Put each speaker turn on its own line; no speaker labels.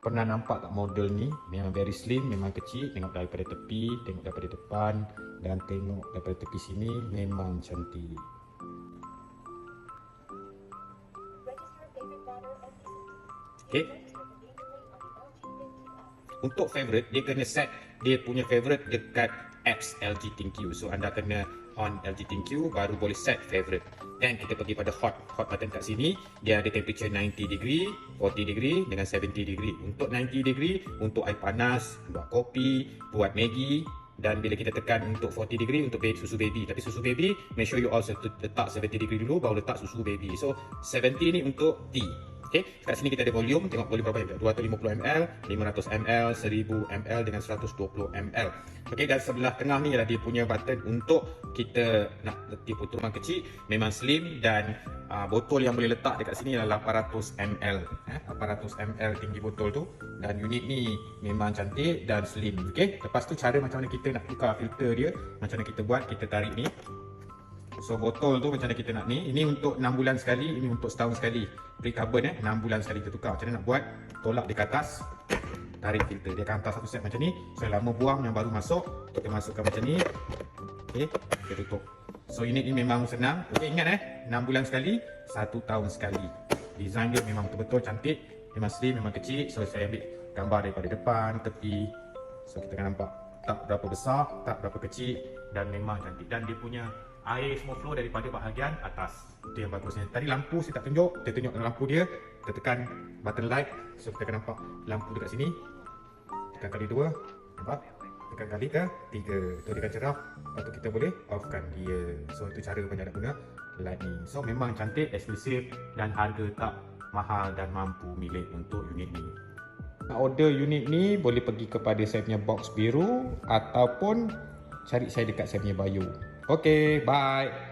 Pernah nampak tak model ni? Memang very slim, memang kecil. Tengok daripada tepi, tengok daripada depan dan tengok daripada tepi sini memang cantik. Okay. Untuk favorite, dia kena set dia punya favorite dekat apps LG ThinQ. So anda kena on LG ThinQ baru boleh set favorite. Dan kita pergi pada hot. Hot button kat sini, dia ada temperature 90 degree, 40 degree dengan 70 degree. Untuk 90 degree, untuk air panas, buat kopi, buat Maggi, dan bila kita tekan untuk 40 degree untuk baby, susu baby tapi susu baby make sure you also letak 70 degree dulu baru letak susu baby so 70 ni untuk tea Okay, kat sini kita ada volume, tengok volume berapa ml? 250 ml, 500 ml, 1000 ml dengan 120 ml. Okay, dan sebelah tengah ni adalah dia punya button untuk kita nak letih yang kecil, memang slim dan uh, botol yang boleh letak dekat sini adalah 800 ml. Eh, 800 ml tinggi botol tu dan unit ni memang cantik dan slim. Okay, lepas tu cara macam mana kita nak tukar filter dia, macam mana kita buat, kita tarik ni. So botol tu macam mana kita nak ni? Ini untuk 6 bulan sekali Ini untuk setahun sekali. Pre carbon eh? 6 bulan sekali kita tukar. Macam mana nak buat? Tolak ke atas Tarik filter. Dia akan hantar satu set macam ni. So lama buang yang baru masuk Kita masukkan macam ni. Okay Kita tutup. So unit ni memang senang. Okay ingat eh? 6 bulan sekali Satu tahun sekali. Design dia memang betul-betul cantik. Memang slim Memang kecil. So saya ambil gambar daripada depan Tepi. So kita akan nampak Tak berapa besar Tak berapa kecil Dan memang cantik. Dan dia punya air semua flow daripada bahagian atas. Itu yang bagusnya. Tadi lampu saya tak tunjuk. Kita tunjuk lampu dia. Kita tekan button light. So kita akan nampak lampu dekat sini. Tekan kali dua. Nampak? Tekan kali ke tiga. Tu dia akan cerah. Lepas tu kita boleh offkan dia. So itu cara macam nak guna light ni. So memang cantik, eksklusif dan harga tak mahal dan mampu milik untuk unit ni. Nak order unit ni boleh pergi kepada saya punya box biru ataupun cari saya dekat saya punya bio. Okay, bye.